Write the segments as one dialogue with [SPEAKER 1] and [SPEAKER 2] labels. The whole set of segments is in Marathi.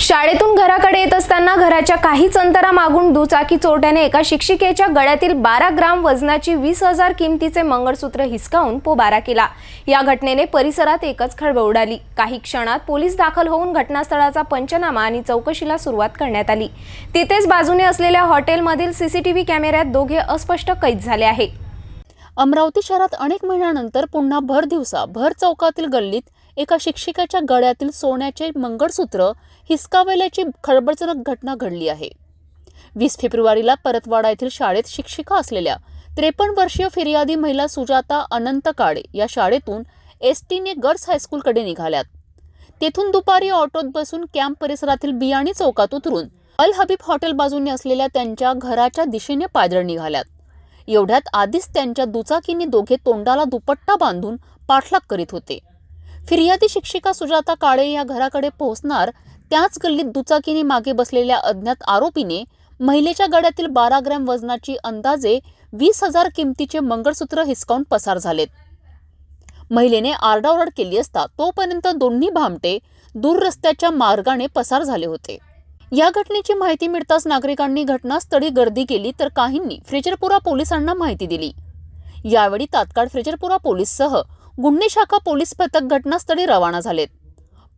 [SPEAKER 1] शाळेतून घराकडे येत असताना घराच्या काहीच अंतरामागून दुचाकी चोरट्याने एका शिक्षिकेच्या गळ्यातील बारा ग्राम वजनाची वीस हजार किमतीचे मंगळसूत्र हिसकावून पोबारा केला. या घटनेने परिसरात एकच खळबळ उडाली. काही क्षणात पोलीस दाखल होऊन घटनास्थळाचा पंचनामा आणि चौकशीला सुरुवात करण्यात आली. तिथेच बाजूने असलेल्या हॉटेलमधील सीसीटीव्ही कॅमेऱ्यात दोघे अस्पष्ट कैद झाले आहे
[SPEAKER 2] अमरावती शहरात अनेक महिन्यानंतर पुन्हा भर दिवसा भर चौकातील गल्लीत एका शिक्षिकेच्या गळ्यातील सोन्याचे मंगळसूत्र हिसकावल्याची खळबळजनक घटना घडली आहे. वीस फेब्रुवारीला परतवाडा येथील शाळेत शिक्षिका असलेल्या त्रेपन्न वर्षीय फिर्यादी महिला सुजाता अनंत काळे या शाळेतून एस टीने गर्ल्स हायस्कूलकडे निघाल्यात. तेथून दुपारी ऑटोत बसून कॅम्प परिसरातील बियाणी चौकात उतरून अल हबीब हॉटेल बाजूने असलेल्या त्यांच्या घराच्या दिशेने पायदळ निघाल्यात. एवढ्यात आधीच त्यांच्या दुचाकीने दोघे तोंडाला दुपट्टा बांधून पाठलाग करीत होते. फिर्यादी शिक्षिका सुजाता काळे या घराकडे पोहोचणार त्याच गल्लीत दुचाकीने मागे बसलेल्या अज्ञात आरोपीने महिलेच्या गळ्यातील बारा ग्रॅम वजनाची अंदाजे वीस हजार किमतीचे मंगळसूत्र हिसकावून पसार झालेत. महिलेने आरडाओरड केली असता तोपर्यंत दोन्ही भामटे दूर रस्त्याच्या मार्गाने पसार झाले होते. या घटनेची माहिती मिळताच नागरिकांनी घटनास्थळी गर्दी केली तर काहींनी फ्रेजरपुरा पोलिसांना माहिती दिली. यावेळी तात्काळ फ्रेजरपुरा पोलीससह गुन्हे शाखा पोलीस पथक घटनास्थळी रवाना झालेत.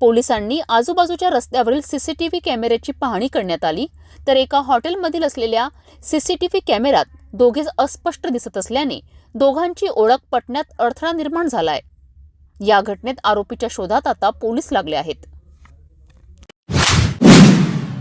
[SPEAKER 2] पोलिसांनी आजूबाजूच्या रस्त्यावरील सीसीटीव्ही कॅमेऱ्याची पाहणी करण्यात आली तर एका हॉटेलमधील असलेल्या सीसीटीव्ही कॅमेऱ्यात दोघे अस्पष्ट दिसत असल्याने दोघांची ओळख पटण्यात अडथळा निर्माण झालाय. या घटनेत आरोपीच्या शोधात आता पोलीस लागले आहेत.